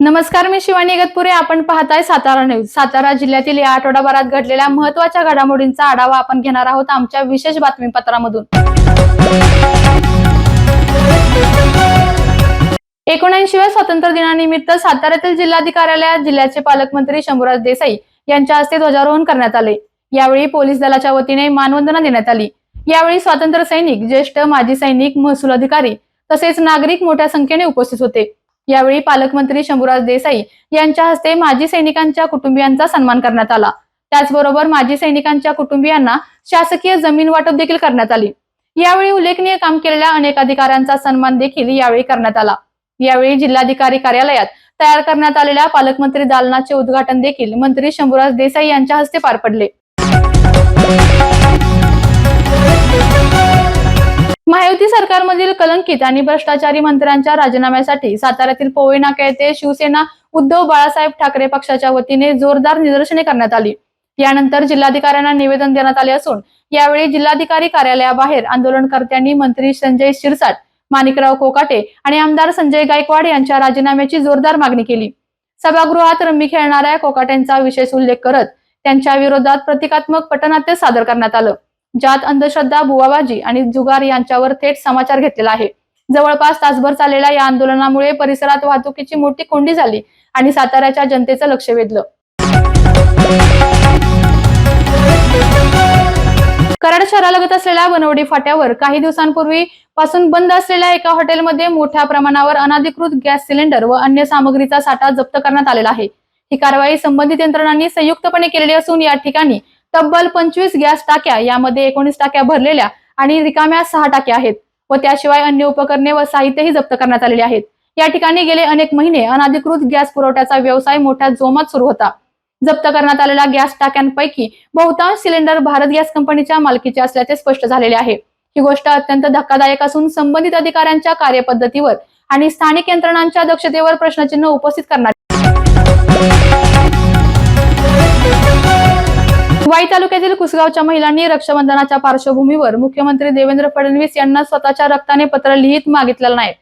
नमस्कार मी शिवानी इगतपुरे. आपण पाहताय सातारा न्यूज सातारा जिल्ह्यातील या आठवडाभरात घडलेल्या महत्त्वाच्या घडामोडींचा आढावा आपण घेणार आहोत आमच्या विशेष बातमीपत्रामधून. एकोणऐंशीव्या स्वातंत्र्य दिनानिमित्त साताऱ्यातील जिल्हाधिकार्यालयात जिल्ह्याचे पालकमंत्री शंभूराज देसाई यांच्या हस्ते ध्वजारोहण करण्यात आले. यावेळी पोलीस दलाच्या वतीने मानवंदना देण्यात आली. यावेळी स्वातंत्र्य सैनिक ज्येष्ठ माजी सैनिक महसूल अधिकारी तसेच नागरिक मोठ्या संख्येने उपस्थित होते. यावेळी पालकमंत्री शंभूराज देसाई यांच्या हस्ते माजी सैनिकांच्या कुटुंबियांचा सन्मान करण्यात आला. त्याचबरोबर माजी सैनिकांच्या कुटुंबियांना शासकीय जमीन वाटप देखील करण्यात आली. यावेळी उल्लेखनीय काम केलेल्या अनेक अधिकाऱ्यांचा सन्मान देखील यावेळी करण्यात आला. यावेळी जिल्हाधिकारी कार्यालयात तयार करण्यात आलेल्या पालकमंत्री दालनाचे उद्घाटन देखील मंत्री शंभूराज देसाई यांच्या हस्ते पार पडले. महायुती सरकारमधील कलंकित आणि भ्रष्टाचारी मंत्र्यांच्या राजीनाम्यासाठी साताऱ्यातील पोवई नाका येथे शिवसेना उद्धव बाळासाहेब ठाकरे पक्षाच्या वतीने जोरदार निदर्शने करण्यात आली. यानंतर जिल्हाधिकाऱ्यांना निवेदन देण्यात आले असून यावेळी जिल्हाधिकारी कार्यालयाबाहेर आंदोलनकर्त्यांनी मंत्री संजय शिरसाट माणिकराव कोकाटे आणि आमदार संजय गायकवाड यांच्या राजीनाम्याची जोरदार मागणी केली. सभागृहात रम्मी खेळणाऱ्या कोकाटेंचा विशेष उल्लेख करत त्यांच्या विरोधात प्रतिकात्मक पटनाट्य सादर करण्यात आलं. ज्यात अंधश्रद्धा बुवाबाजी आणि जुगार यांच्यावर थेट समाचार घेतलेला आहे. जवळपास तासभर चाललेल्या या आंदोलनामुळे परिसरात वाहतुकीची मोठी कोंडी झाली आणि साताऱ्याच्या जनतेचं लक्ष वेधलं. कराड शहरालगत असलेल्या बनवडी फाट्यावर काही दिवसांपूर्वी पासून बंद असलेल्या एका हॉटेलमध्ये मोठ्या प्रमाणावर अनाधिकृत गॅस सिलेंडर व अन्य सामग्रीचा साठा जप्त करण्यात आलेला आहे. ही कारवाई संबंधित यंत्रणांनी संयुक्तपणे केलेली असून या ठिकाणी तब्बल पंचवीस गॅस टाक्या यामध्ये एकोणीस टाक्या भरलेल्या आणि रिकाम्या सहा टाक्या आहेत व त्याशिवाय अन्य उपकरणे व साहित्यही जप्त करण्यात आलेले आहेत. या ठिकाणी गेले अनेक महिने अनधिकृत गॅस पुरवठ्याचा व्यवसाय मोठ्या जोमात सुरू होता. जप्त करण्यात आलेल्या गॅस टाक्यांपैकी बहुतांश सिलेंडर भारत गॅस कंपनीच्या मालकीचे असल्याचे स्पष्ट झालेले आहे. ही गोष्ट अत्यंत धक्कादायक असून संबंधित अधिकाऱ्यांच्या कार्यपद्धतीवर आणि स्थानिक यंत्रणांच्या दक्षतेवर प्रश्नचिन्ह उपस्थित करणार वाई तालुक्यातील कुसगावच्या महिलांनी रक्षाबंधनाच्या पार्श्वभूमीवर मुख्यमंत्री देवेंद्र फडणवीस यांना स्वतःच्या रक्ताने पत्र लिहित मागितलेलं नाही.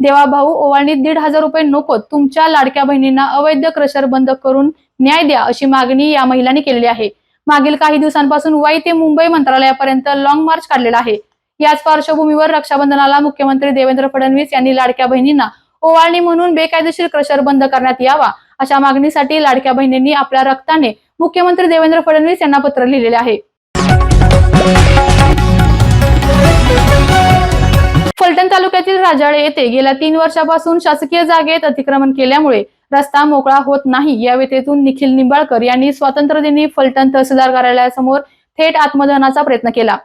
देवा भाऊ ओवाळणीत दीड हजार रुपये नको तुमच्या लाडक्या बहिणींना अवैध क्रशर बंद करून न्याय द्या अशी मागणी या महिलांनी केलेली आहे. मागील काही दिवसांपासून वाई ते मुंबई मंत्रालयापर्यंत लॉंग मार्च काढलेला आहे. याच पार्श्वभूमीवर रक्षाबंधनाला मुख्यमंत्री देवेंद्र फडणवीस यांनी लाडक्या बहिणींना ओवाळणी म्हणून बेकायदेशीर क्रशर बंद करण्यात यावा अशा मागणीसाठी लाडक्या बहिणींनी आपल्या रक्ताने मुख्यमंत्री देवेंद्र फडणवीस यांना पत्र लिहिलेले आहे. फलटण तालुक्यातील राजाळे येथे गेल्या तीन वर्षापासून शासकीय जागेत अतिक्रमण केल्यामुळे रस्ता मोकळा होत नाही. या व्यथेतून निखिल निंबाळकर यांनी स्वातंत्र्यदिनी फलटण तहसीलदार कार्यालयासमोर थेट आत्मदहनाचा प्रयत्न केला.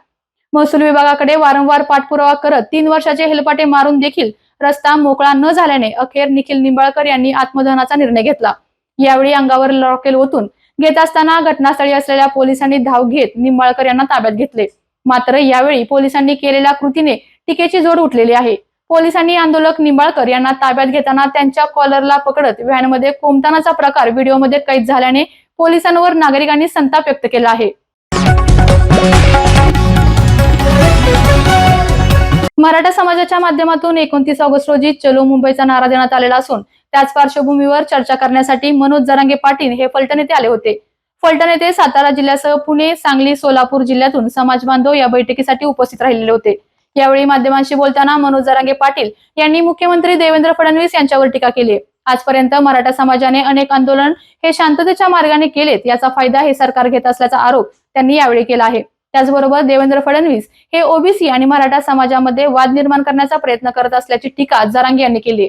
महसूल विभागाकडे वारंवार पाठपुरावा करत तीन वर्षाचे हेलपाटे मारून देखील रस्ता मोकळा न झाल्याने अखेर निखिल निंबाळकर यांनी आत्मदहनाचा निर्णय घेतला. यावेळी अंगावर लॉकेल ओतून घेत असताना घटनास्थळी असलेल्या पोलिसांनी धाव घेत निंबाळकर यांना ताब्यात घेतले. मात्र यावेळी पोलिसांनी केलेल्या कृतीने टीकेची जोड उठलेली आहे. पोलिसांनी आंदोलक निंबाळकर यांना ताब्यात घेताना त्यांच्या कॉलरला पकडत व्हॅनमध्ये कोमतानाचा प्रकार व्हिडिओमध्ये कैद झाल्याने पोलिसांवर नागरिकांनी संताप व्यक्त केला आहे. मराठा समाजाच्या माध्यमातून एकोणतीस ऑगस्ट रोजी चलो मुंबईचा नारा देण्यात आलेला असून त्याच पार्श्वभूमीवर चर्चा करण्यासाठी मनोज जरांगे पाटील हे फलटण येथे आले होते. फलटण येथे सातारा जिल्ह्यासह पुणे सांगली सोलापूर जिल्ह्यातून समाज बांधव या बैठकीसाठी उपस्थित राहिलेले होते. यावेळी माध्यमांशी बोलताना मनोज जरांगे पाटील यांनी मुख्यमंत्री देवेंद्र फडणवीस यांच्यावर टीका केली आजपर्यंत मराठा समाजाने अनेक आंदोलन हे शांततेच्या मार्गाने केलेत याचा फायदा हे सरकार घेत असल्याचा आरोप त्यांनी यावेळी केला आहे. त्याचबरोबर देवेंद्र फडणवीस हे ओबीसी आणि मराठा समाजामध्ये वाद निर्माण करण्याचा प्रयत्न करत असल्याची टीका जरांगे यांनी केली.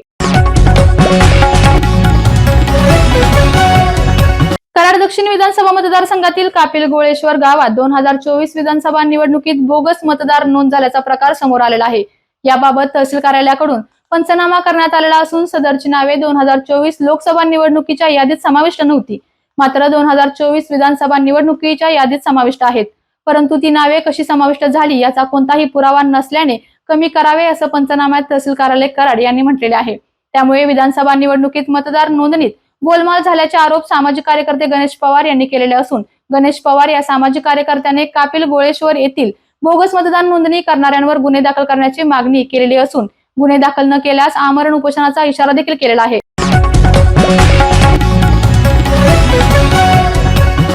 कराड दक्षिण विधानसभा मतदारसंघातील कापिल गोळेश्वर गावात दोन हजार चोवीस विधानसभा निवडणुकीत बोगस मतदार नोंद झाल्याचा प्रकार समोर आलेला आहे. याबाबत तहसील कार्यालयाकडून पंचनामा करण्यात आलेला असून सदरची नावे दोन हजार चोवीस लोकसभा निवडणुकीच्या यादीत समाविष्ट नव्हती. मात्र दोन हजार चोवीस विधानसभा निवडणुकीच्या यादीत समाविष्ट आहेत. परंतु ती नावे कशी समाविष्ट झाली याचा कोणताही पुरावा नसल्याने कमी करावे असं पंचनाम्यात तहसील कार्यालय कराड यांनी म्हटलेले आहे. त्यामुळे विधानसभा निवडणुकीत मतदार नोंदणीत गोलमाल झाल्याचे आरोप सामाजिक कार्यकर्ते गणेश पवार यांनी केलेले असून गणेश पवार या सामाजिक कार्यकर्त्याने कापिल गोळेश्वर येथील बोगस मतदान नोंदणी करणाऱ्यांवर गुन्हे दाखल करण्याची मागणी केलेली असून गुन्हे दाखल न केल्यास आमरण उपोषणाचा इशारा देखील केलेला आहे.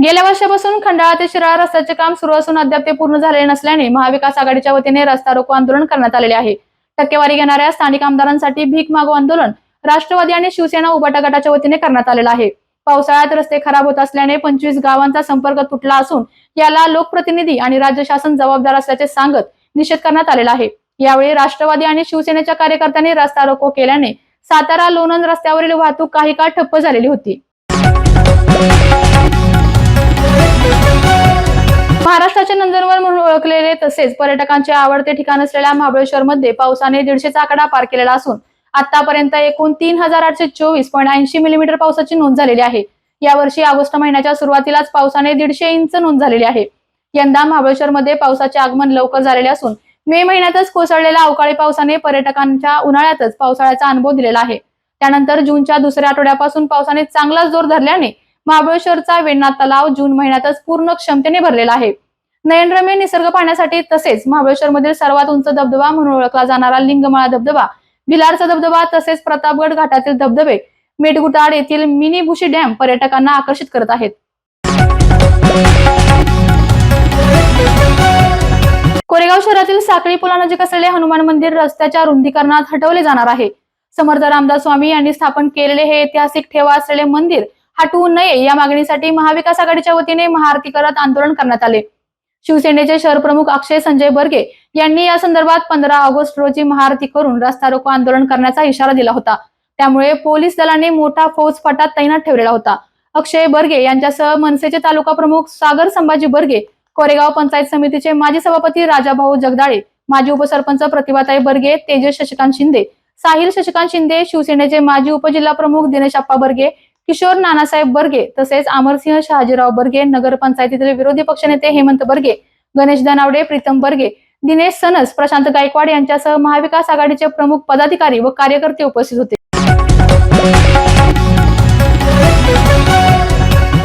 गेल्या वर्षापासून खंडाळा ते शिराळा रस्त्याचे काम सुरू असून अद्याप ते पूर्ण झालेले नसल्याने महाविकास आघाडीच्या वतीने रस्ता रोको आंदोलन करण्यात आलेले आहे. टक्केवारी घेणाऱ्या स्थानिक आमदारांसाठी भीक मागो आंदोलन राष्ट्रवादी आणि शिवसेना उबाटा गटाच्या वतीने करण्यात आलेलं आहे. पावसाळ्यात रस्ते खराब होत असल्याने पंचवीस गावांचा संपर्क तुटला असून याला लोकप्रतिनिधी आणि राज्य शासन जबाबदार असल्याचे सांगत निषेध करण्यात आलेला आहे. यावेळी राष्ट्रवादी आणि शिवसेनेच्या कार्यकर्त्यांनी रस्ता रोको केल्याने सातारा लोणंद रस्त्यावरील वाहतूक काही काळ ठप्प झालेली होती. महाराष्ट्राचे नंदनवन म्हणून ओळखलेले तसेच पर्यटकांचे आवडते ठिकाण असलेल्या महाबळेश्वर मध्ये पावसाने दीडशेचा आकडा पार केलेला असून आतापर्यंत एकूण तीन हजार आठशे चोवीस पॉईंट ऐंशी मिलीमीटर पावसाची नोंद झालेली आहे. यावर्षी ऑगस्ट महिन्याच्या सुरुवातीलाच पावसाने दीडशे इंच नोंद झालेली आहे. यंदा महाबळेश्वर मध्ये पावसाचे आगमन लवकर झालेले असून मे महिन्यातच कोसळलेल्या अवकाळी पावसाने पर्यटकांच्या उन्हाळ्यातच पावसाळ्याचा अनुभव दिलेला आहे. त्यानंतर जूनच्या दुसऱ्या आठवड्यापासून पावसाने चांगलाच जोर धरल्याने महाबळेश्वरचा वेण्णा तलाव जून महिन्यातच पूर्ण क्षमतेने भरलेला आहे. नयनरम्य निसर्ग पाहण्यासाठी तसेच महाबळेश्वरमधील सर्वात उंच धबधबा म्हणून ओळखला जाणारा लिंगमाळा धबधबा भिलारचा धबधबा तसेच प्रतापगड घाटातील धबधबे मेटगुटाड येथील मिनी भुशी डॅम पर्यटकांना आकर्षित करत आहेत. कोरेगाव शहरातील साखळी पुलानजीक असलेले हनुमान मंदिर रस्त्याच्या रुंदीकरणात हटवले जाणार आहे. समर्थ रामदास स्वामी यांनी स्थापन केलेले हे ऐतिहासिक ठेवा असलेले मंदिर हटवू नये. या मागणीसाठी महाविकास आघाडीच्या वतीने महाआरती करत आंदोलन करण्यात आले. शिवसेनेचे शहर प्रमुख अक्षय संजय बर्गे यांनी या संदर्भात पंधरा ऑगस्ट रोजी महाआरती करून रस्ता रोको आंदोलन करण्याचा इशारा दिला होता. त्यामुळे पोलीस दलाने मोठा फौज फटात तैनात ठेवलेला होता. अक्षय बर्गे यांच्यासह मनसेचे तालुका प्रमुख सागर संभाजी बर्गे कोरेगाव पंचायत समितीचे माजी सभापती राजाभाऊ जगदाळे माजी उपसरपंच प्रतिभाताई बर्गे तेजस शशिकांत शिंदे साहिल शशिकांत शिंदे शिवसेनेचे माजी उपजिल्हा प्रमुख दिनेश आप्पा बर्गे किशोर नानासाहेब बर्गे तसेच अमरसिंह शहाजीराव बर्गे नगरपंचायतीतील विरोधी पक्षनेते हेमंत बर्गे गणेश दनावडे प्रीतम बर्गे दिनेश सनस प्रशांत गायकवाड यांच्यासह महाविकास आघाडीचे प्रमुख पदाधिकारी व कार्यकर्ते उपस्थित होते.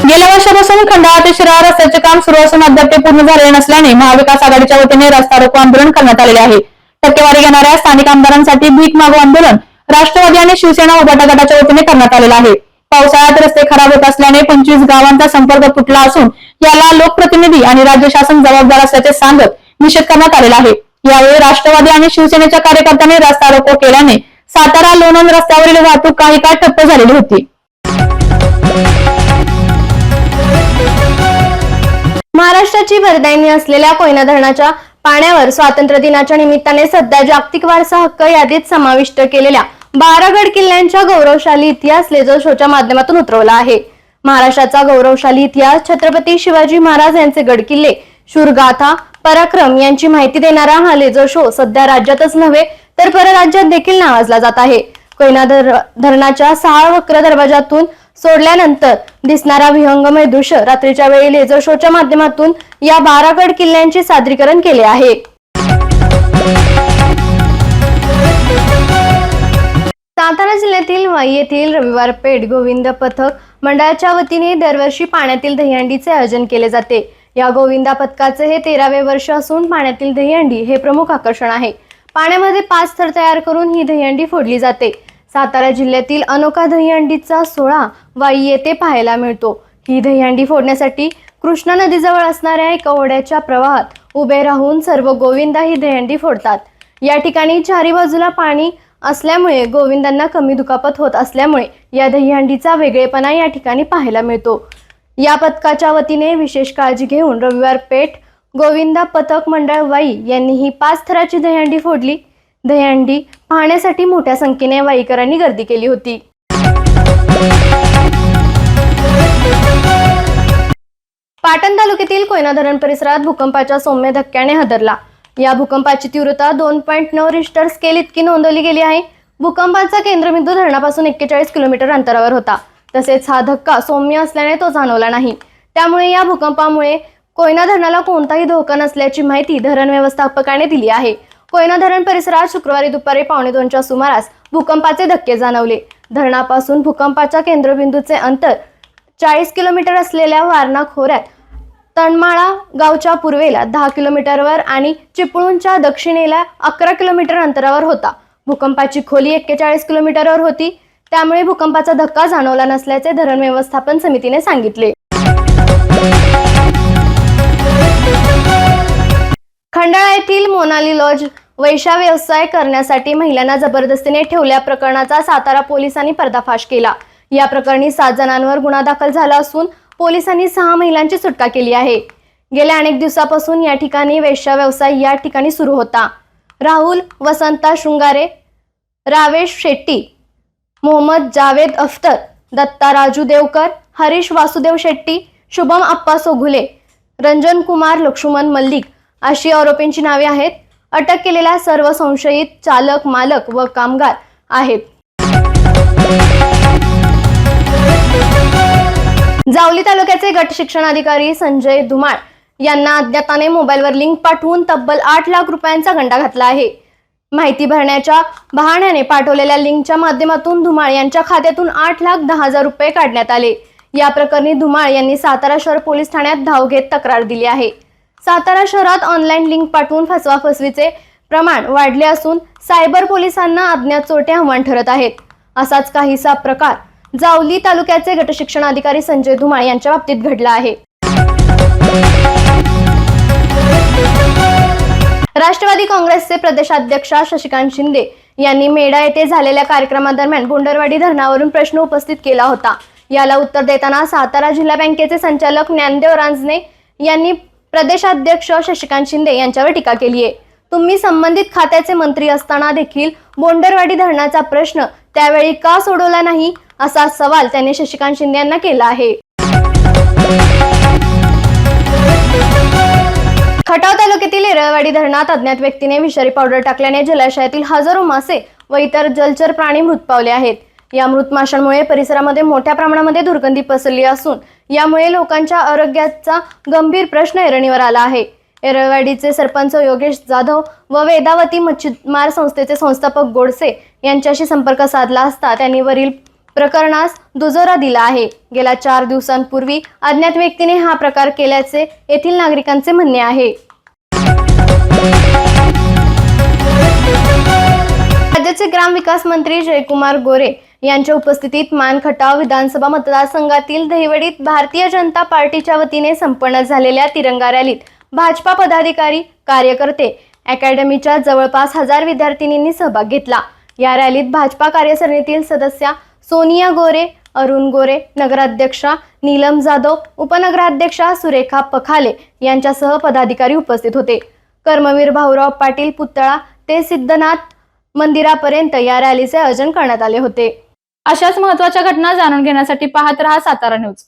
गेल्या वर्षापासून खंडाळा ते शिराळा रस्त्याचे काम सुरू असून अद्याप ते पूर्ण झालेले नसल्याने महाविकास आघाडीच्या वतीने रस्ता रोको आंदोलन करण्यात आलेले आहे. टक्केवारी घेणाऱ्या स्थानिक आमदारांसाठी भीक मागो आंदोलन राष्ट्रवादी आणि शिवसेना उभाटा गटाच्या वतीने करण्यात आलेलं आहे. पावसाळ्यात रस्ते खराब होत असल्याने पंचवीस गावांचा संपर्क तुटला असून याला लोकप्रतिनिधी आणि राज्य शासन जबाबदार असल्याचे सांगत निषेध करण्यात आलेला आहे. यावेळी राष्ट्रवादी आणि शिवसेनेच्या कार्यकर्त्यांनी रस्ता रोको केल्याने सातारा लोणंद रस्त्यावरील वाहतूक काही काळ ठप्प झालेली होती. महाराष्ट्राची भरदायनी असलेल्या कोयना धरणाच्या पाण्यावर स्वातंत्र्य दिनाच्या निमित्ताने सध्या जागतिक वारसा हक्क यादीत समाविष्ट केलेल्या बारागड किल्ल्यांच्या गौरवशाली इतिहास लेझर शोच्या माध्यमातून उतरवला आहे. महाराष्ट्राचा गौरवशाली इतिहास छत्रपती शिवाजी महाराज यांचे गड किल्ले शूरगाथा पराक्रम यांची माहिती देणारा हा लेझर शो सध्या राज्यातच नव्हे तर परराज्यात देखील नावाजला जात आहे. कोयना धर धरणाच्या सहा वक्र दरवाजातून सोडल्यानंतर दिसणारा विहंगमय दृश्य रात्रीच्या वेळी लेझर शोच्या माध्यमातून या बारागड किल्ल्यांचे सादरीकरण केले आहे. सातारा जिल्ह्यातील वाई येथील रविवार पेठ गोविंद पथक मंडळाच्या वतीने दरवर्षी पाण्यातील दहीहंडीचे आयोजन केले जाते. या गोविंदा पथकाचे हे तेरावे वर्ष असून पाण्यातील दहीहंडी हे प्रमुख आकर्षण आहे. पाण्यामध्ये पाच थर तयार करून ही दहीहंडी फोडली जाते. सातारा जिल्ह्यातील अनोखा दहीहंडीचा सोहळा वाई येथे पाहायला मिळतो. ही दहीहंडी फोडण्यासाठी कृष्णा नदीजवळ असणाऱ्या एका ओढ्याच्या प्रवाहात उभे राहून सर्व गोविंदा ही दहीहंडी फोडतात. या ठिकाणी चारी बाजूला पाणी असल्यामुळे गोविंदांना कमी दुखापत होत असल्यामुळे या दहीहंडीचा वेगळेपणा या ठिकाणी पाहायला मिळतो. या पथकाच्या वतीने विशेष काळजी घेऊन रविवार पेठ गोविंदा पथक मंडळ वाई यांनी ही पाच थराची दहीहंडी फोडली. दहीहंडी पाहण्यासाठी मोठ्या संख्येने वाईकरांनी गर्दी केली होती. पाटण तालुक्यातील कोयना धरण परिसरात भूकंपाच्या सौम्य धक्क्याने हादरला. या भूकंपाची तीव्रता दोन पॉईंट नऊ रिश्टर स्केल इतकी नोंदवली गेली आहे. भूकंपाचा केंद्रबिंदू धरणापासून एक्केचाळीस किलोमीटर अंतरावर होता. तसेच हा धक्का सौम्य असल्याने तो जाणवला नाही. त्यामुळे या भूकंपामुळे कोयना धरणाला कोणताही धोका नसल्याची माहिती धरण व्यवस्थापकाने दिली आहे. कोयना धरण परिसरात शुक्रवारी दुपारी पावणे दोनच्या सुमारास भूकंपाचे धक्के जाणवले. धरणापासून भूकंपाच्या केंद्रबिंदूचे अंतर चाळीस किलोमीटर असलेल्या वारणा खोऱ्यात तणमाळा गावच्या पूर्वेला दहा किलोमीटरवर आणि चिपळूणच्या दक्षिणेला अकरा किलोमीटर अंतरावर होता. भूकंपाची खोली एक्केचाळीस किलोमीटरवर होती. त्यामुळे भूकंपाचा धक्का जाणवला नसल्याचे धरण व्यवस्थापन समितीने सांगितले. खंडाळा येथील मोनाली लॉज वैशा व्यवसाय करण्यासाठी महिलांना जबरदस्तीने ठेवल्या प्रकरणाचा सातारा पोलिसांनी पर्दाफाश केला. या प्रकरणी सात जणांवर गुन्हा दाखल झाला असून पोलिसांनी सहा महिलांची सुटका केली आहे. गेल्या अनेक दिवसापासून या ठिकाणी वेश्या व्यवसाय या ठिकाणी सुरू होता. राहुल वसंता शृंगारे रावेश शेट्टी मोहम्मद जावेद अख्तर दत्ता राजू देवकर हरीश वासुदेव शेट्टी शुभम अप्पा सोघुले रंजन कुमार लक्ष्मण मल्लिक अशी आरोपींची नावे आहेत. अटक केलेल्या सर्व संशयित चालक मालक व कामगार आहेत. जावली तालुक्याचे गट शिक्षण अधिकारी संजय धुमाळ यांना अज्ञाताने मोबाईलवर लिंक पाठवून तब्बल आठ लाख रुपयांचा गंडा घातला आहे. माहिती भरण्याच्या बहाण्याने पाठवलेल्या लिंकच्या माध्यमातून धुमाळ यांच्या खात्यातून आठ लाख दहा हजार रुपये काढण्यात आले. या प्रकरणी धुमाळ यांनी सातारा शहर पोलीस ठाण्यात धाव घेत तक्रार दिली आहे. सातारा शहरात ऑनलाईन लिंक पाठवून फसवा फसवीचे प्रमाण वाढले असून सायबर पोलिसांना अज्ञात चोरटे आव्हान ठरत आहेत. असाच काहीसा प्रकार जावली तालुक्याचे गटशिक्षण अधिकारी संजय धुमाळ यांच्या बाबतीत घडला आहे. राष्ट्रवादी काँग्रेसचे प्रदेशाध्यक्ष शशिकांत शिंदे यांनी मेढा येथे झालेल्या कार्यक्रमादरम्यान बोंडरवाडी धरणावरून प्रश्न उपस्थित केला होता. याला उत्तर देताना सातारा जिल्हा बँकेचे संचालक ज्ञानदेव रांजने यांनी प्रदेशाध्यक्ष शशिकांत शिंदे यांच्यावर टीका केली आहे. तुम्ही संबंधित खात्याचे मंत्री असताना देखील बोंडरवाडी धरणाचा प्रश्न त्यावेळी का सोडवला नाही? असा सवाल त्यांनी शशिकांत शिंदे यांना केला आहे. खटाव तालुक्यातील एरळवाडी धरणात अज्ञात व्यक्तीने विषारी पावडर टाकल्याने जलाशयातील हजारो मासे व इतर जलचर प्राणी मृत पावले आहेत. या मृत माशांमुळे परिसरामध्ये मोठ्या प्रमाणामध्ये दुर्गंधी पसरली असून यामुळे लोकांच्या आरोग्याचा गंभीर प्रश्न ऐरणीवर आला आहे. एरळवाडीचे सरपंच योगेश जाधव व वेदावती मच्छीमार संस्थेचे संस्थापक गोडसे यांच्याशी संपर्क साधला असता त्यांनी वरील प्रकरणास दुजोरा दिला आहे. गेल्या चार दिवसांपूर्वी अज्ञात व्यक्तीने हा प्रकार केल्याचे येथील नागरिकांचे म्हणणे आहे. राज्याचे ग्रामविकास मंत्री जयकुमार गोरे यांच्या उपस्थितीत मानखटाव विधानसभा मतदारसंघातील दहिवडीत भारतीय जनता पार्टीच्या वतीने संपन्न झालेल्या तिरंगा रॅलीत भाजपा पदाधिकारी कार्यकर्ते अकॅडमीच्या जवळपास हजार विद्यार्थिनींनी सहभाग घेतला. या रॅलीत भाजपा कार्यसरणीतील सदस्या सोनिया गोरे अरुण गोरे नगराध्यक्षा नीलम जाधव उपनगराध्यक्षा सुरेखा पखाले यांच्यासह पदाधिकारी उपस्थित होते. कर्मवीर भाऊराव पाटील पुतळा ते सिद्धनाथ मंदिरापर्यंत या रॅलीचे आयोजन करण्यात आले होते. अशाच महत्त्वाच्या घटना जाणून घेण्यासाठी पाहत रहा सातारा न्यूज.